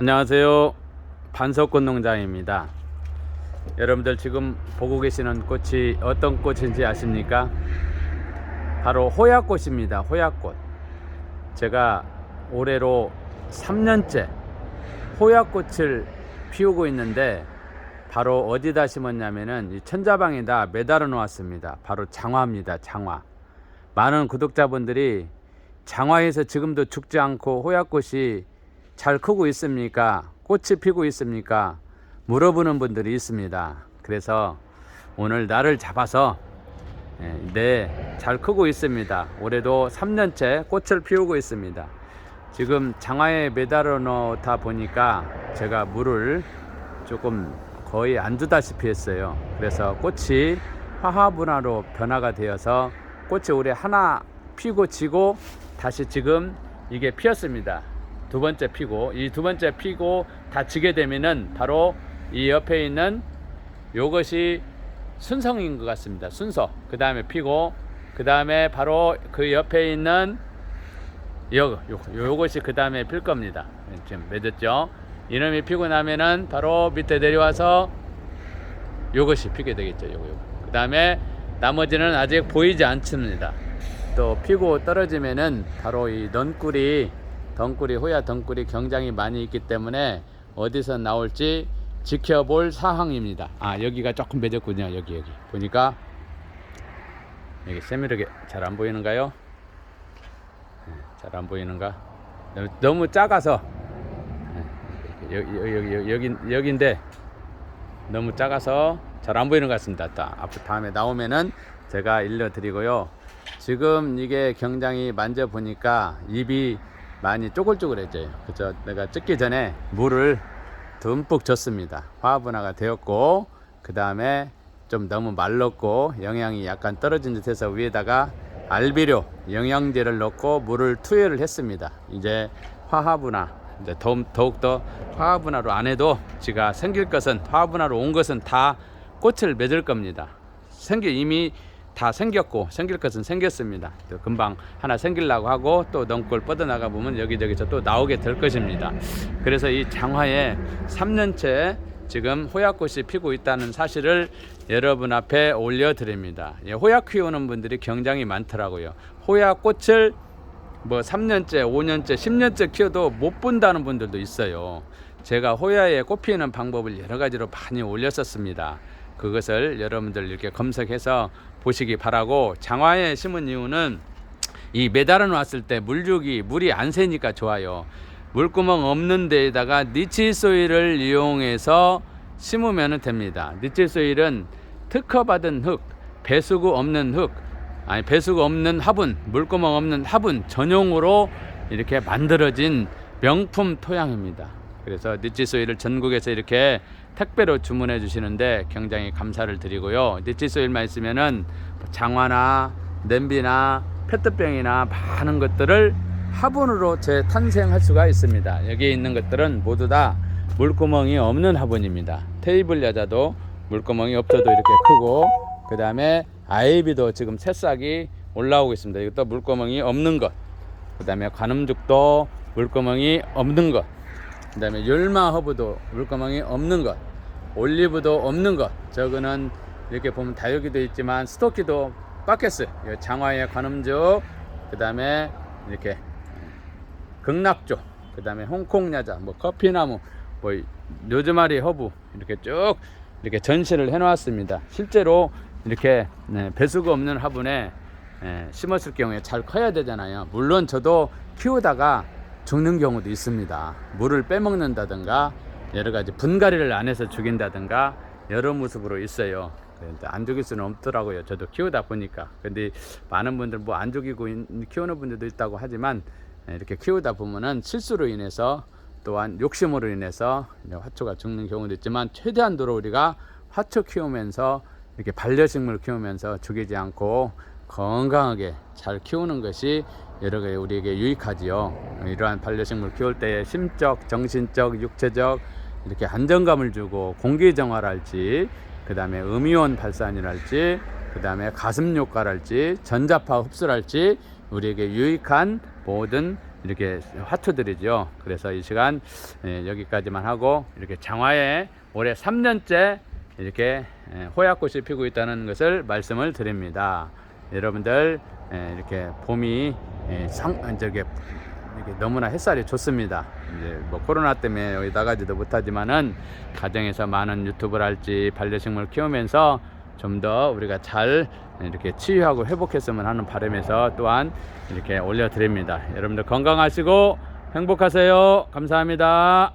안녕하세요. 반석꽃 농장입니다. 여러분들 지금 보고 계시는 꽃이 어떤 꽃인지 아십니까? 바로 호야꽃입니다. 호야꽃. 제가 올해로 3년째 호야꽃을 피우고 있는데 바로 어디다 심었냐면은 이 천자방에다 매달아 놓았습니다. 바로 장화입니다. 장화. 많은 구독자분들이 장화에서 지금도 죽지 않고 호야꽃이 잘 크고 있습니까? 꽃이 피고 있습니까? 물어보는 분들이 있습니다. 그래서 오늘 나를 잡아서 예, 네, 잘 크고 있습니다. 올해도 3년째 꽃을 피우고 있습니다. 지금 장화에 매달아 놓다 보니까 제가 물을 조금 거의 안 주다시피 했어요. 그래서 꽃이 화화분화로 변화가 되어서 꽃이 올해 하나 피고 지고 다시 지금 이게 피었습니다. 두 번째 피고 이 두 번째 피고 다 지게 되면은 바로 이 옆에 있는 요것이 순성인 것 같습니다. 순서. 그 다음에 피고 그 다음에 바로 그 옆에 있는 요, 요, 요것이 그 다음에 필 겁니다. 지금 맺었죠? 이놈이 피고 나면은 바로 밑에 내려와서 요것이 피게 되겠죠. 요거, 요거. 그 다음에 나머지는 아직 보이지 않습니다. 또 피고 떨어지면은 바로 이 넌꿀이 덩꿀이 호야 덩꿀이 굉장히 많이 있기 때문에 어디서 나올지 지켜볼 사항입니다. 아 여기가 조금 맺었군요. 여기 여기 보니까 여기 세밀하게 잘 안 보이는가요? 네, 잘안 보이는가? 너무, 작아서 네, 여기 여기 여기 여기 여기인데 너무 작아서 잘 안 보이는 것 같습니다. 다 앞으로 다음에 나오면은 제가 일러드리고요. 지금 이게 굉장히 만져 보니까 입이 많이 쪼글쪼글해져요. 그죠? 내가 찍기 전에 물을 듬뿍 줬습니다. 화분화가 되었고 그 다음에 좀 너무 말랐고 영양이 약간 떨어진 듯해서 위에다가 알비료 영양제를 넣고 물을 투여를 했습니다. 이제 화합분화 이제 더욱, 더욱더 화합분화로 안 해도 지가 생길 것은 화합분화로 온 것은 다 꽃을 맺을 겁니다. 생기 이미 다 생겼고 생길 것은 생겼습니다. 또 금방 하나 생기려고 하고 또 넝골 뻗어나가 보면 여기저기서 또 나오게 될 것입니다. 그래서 이 장화에 3년째 지금 호약꽃이 피고 있다는 사실을 여러분 앞에 올려드립니다. 예, 호약 키우는 분들이 굉장히 많더라고요. 호약꽃을 뭐 3년째, 5년째, 10년째 키워도 못 본다는 분들도 있어요. 제가 호야에 꽃 피우는 방법을 여러 가지로 많이 올렸었습니다. 그것을 여러분들 이렇게 검색해서 보시기 바라고 장화에 심은 이유는 이 매달아 놨을 때 물주기 물이 안 새니까 좋아요. 물구멍 없는 데에다가 니치 소일을 이용해서 심으면 됩니다. 니치 소일은 특허받은 흙, 배수구 없는 흙, 아니 배수구 없는 화분, 물구멍 없는 화분 전용으로 이렇게 만들어진 명품 토양입니다. 그래서 니치 소일을 전국에서 이렇게 택배로 주문해 주시는데 굉장히 감사를 드리고요. 니치 소일만 있으면은 장화나 냄비나 페트병이나 많은 것들을 화분으로 재탄생할 수가 있습니다. 여기 있는 것들은 모두 다 물구멍이 없는 화분입니다. 테이블 야자도 물구멍이 없어도 이렇게 크고 그 다음에 아이비도 지금 새싹이 올라오고 있습니다. 이것도 물구멍이 없는 것. 그 다음에 관음죽도 물구멍이 없는 것. 그 다음에 열마 허브도 물구멍이 없는 것. 올리브도 없는 것. 저거는 이렇게 보면 다육이도 있지만 스토키도 바켓스, 장화의 관음죽, 그 다음에 이렇게 극락조, 그 다음에 홍콩 야자, 뭐 커피나무, 뭐 요즈마리 허브 이렇게 쭉 이렇게 전시를 해 놓았습니다. 실제로 이렇게 네, 배수가 없는 화분에 예, 심었을 경우에 잘 커야 되잖아요. 물론 저도 키우다가 죽는 경우도 있습니다. 물을 빼먹는다든가 여러 가지 분갈이를 안 해서 죽인다든가 여러 모습으로 있어요. 그런데 안 죽일 수는 없더라고요. 저도 키우다 보니까. 근데 많은 분들 뭐 안 죽이고 있- 키우는 분들도 있다고 하지만 예, 이렇게 키우다 보면은 실수로 인해서 또한 욕심으로 인해서 화초가 죽는 경우도 있지만 최대한도로 우리가 화초 키우면서 이렇게 반려식물 키우면서 죽이지 않고 건강하게 잘 키우는 것이 여러 가지 우리에게 유익하지요. 이러한 반려식물 키울 때 심적, 정신적, 육체적 이렇게 안정감을 주고 공기 정화랄지 그 다음에 음이온 발산이랄지 그 다음에 가슴 효과랄지 전자파 흡수랄지 우리에게 유익한 모든 이렇게 화투들이죠. 그래서 이 시간 예, 여기까지만 하고 이렇게 장화에 올해 3년째 이렇게 예, 호약꽃이 피고 있다는 것을 말씀을 드립니다. 여러분들 예, 이렇게 봄이 예, 상 저게 이렇게 너무나 햇살이 좋습니다. 이제 뭐 코로나 때문에 여기 나가지도 못하지만은 가정에서 많은 유튜브를 할지 반려식물 키우면서 좀 더 우리가 잘 이렇게 치유하고 회복했으면 하는 바람에서 또한 이렇게 올려드립니다. 여러분들 건강하시고 행복하세요. 감사합니다.